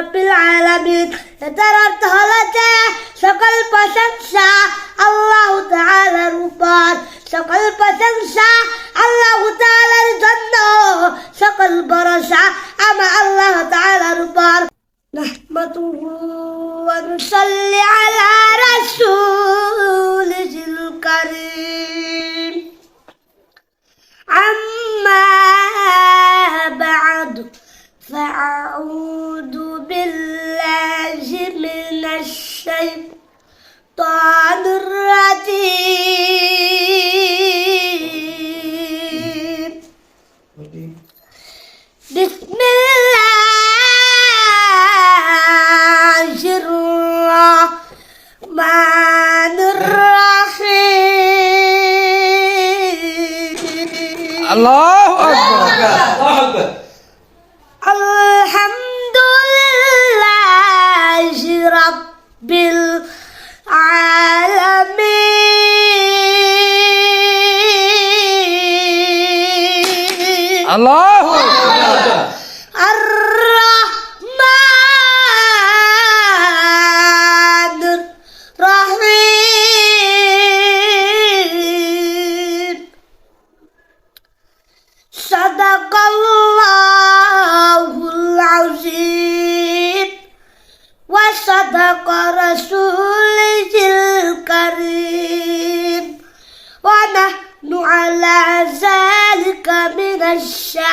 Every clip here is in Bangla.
রব্বিল আলামিন এটার অর্থ হলো যে সকল প্রশংসা আল্লাহ তাআলার উপর সকল প্রশংসা আল্লাহ তাআলার জন্য সকল ভরসা আমার আল্লাহ তাআলার উপর نحمده ونصلي على الله أكبر. الله أكبر الحمد لله رب العالمين. الله أكبر. الرحمن صدق الله العظيم وصدق رسوله الكريم ونحن على ذلك من الشاهدين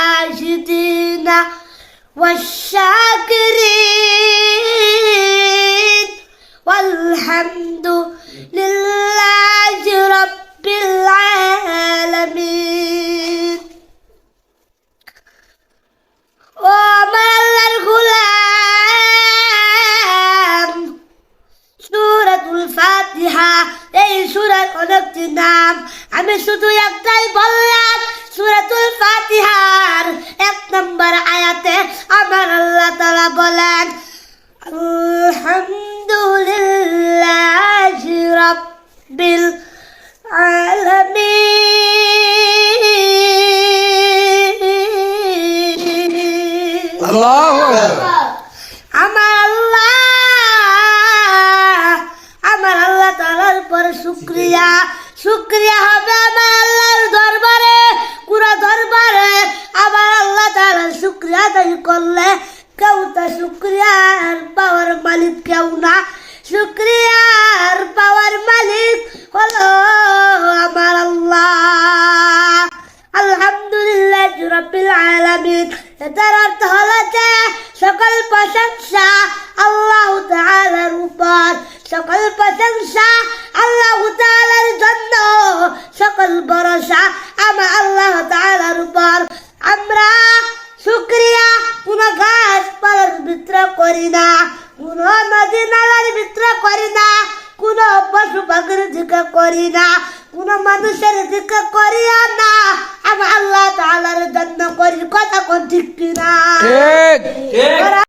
এই সূরার অনেকটি নাম। আমি শুধু একটাই বললাম, সূরাতুল ফাতিহার এক নম্বর আয়াতে আমার আল্লাহ তাআলা বলেন, আলহামদুলিল্লাহি রাব্বিল আলামিন। আল্লাহ আকবার আমার আল্লাহ আমার আল্লাহ তাআলার উপর শুকরিয়া শুকরিয়া হবে আমার আল্লাহর দরবারে, পুরো দরবারে। আমার আল্লাহ তাআলার শুকরিয়া আদায় করলে কেউ তা শুকরিয়ার পাওয়ার মালিক কেউ না। শুকরিয়ার পাওয়ার মালিক হলো আমার আল্লাহ। আলহামদুলিল্লাহ রব্বিল আলামিন। এটার অর্থ হলো যে, সকল প্রশংসা আল্লাহ তাআলার উপর। সকল প্রশংসা ভিতরে করি না কোন নদী নালার ভিতরে করি না কোন পশু পাখির দিকে করি না কোন মানুষের দিকে করিও না। আমি আল্লাহ তালার জন্য করি কথা কোন ঠিক কিনা? ঠিক। ওরা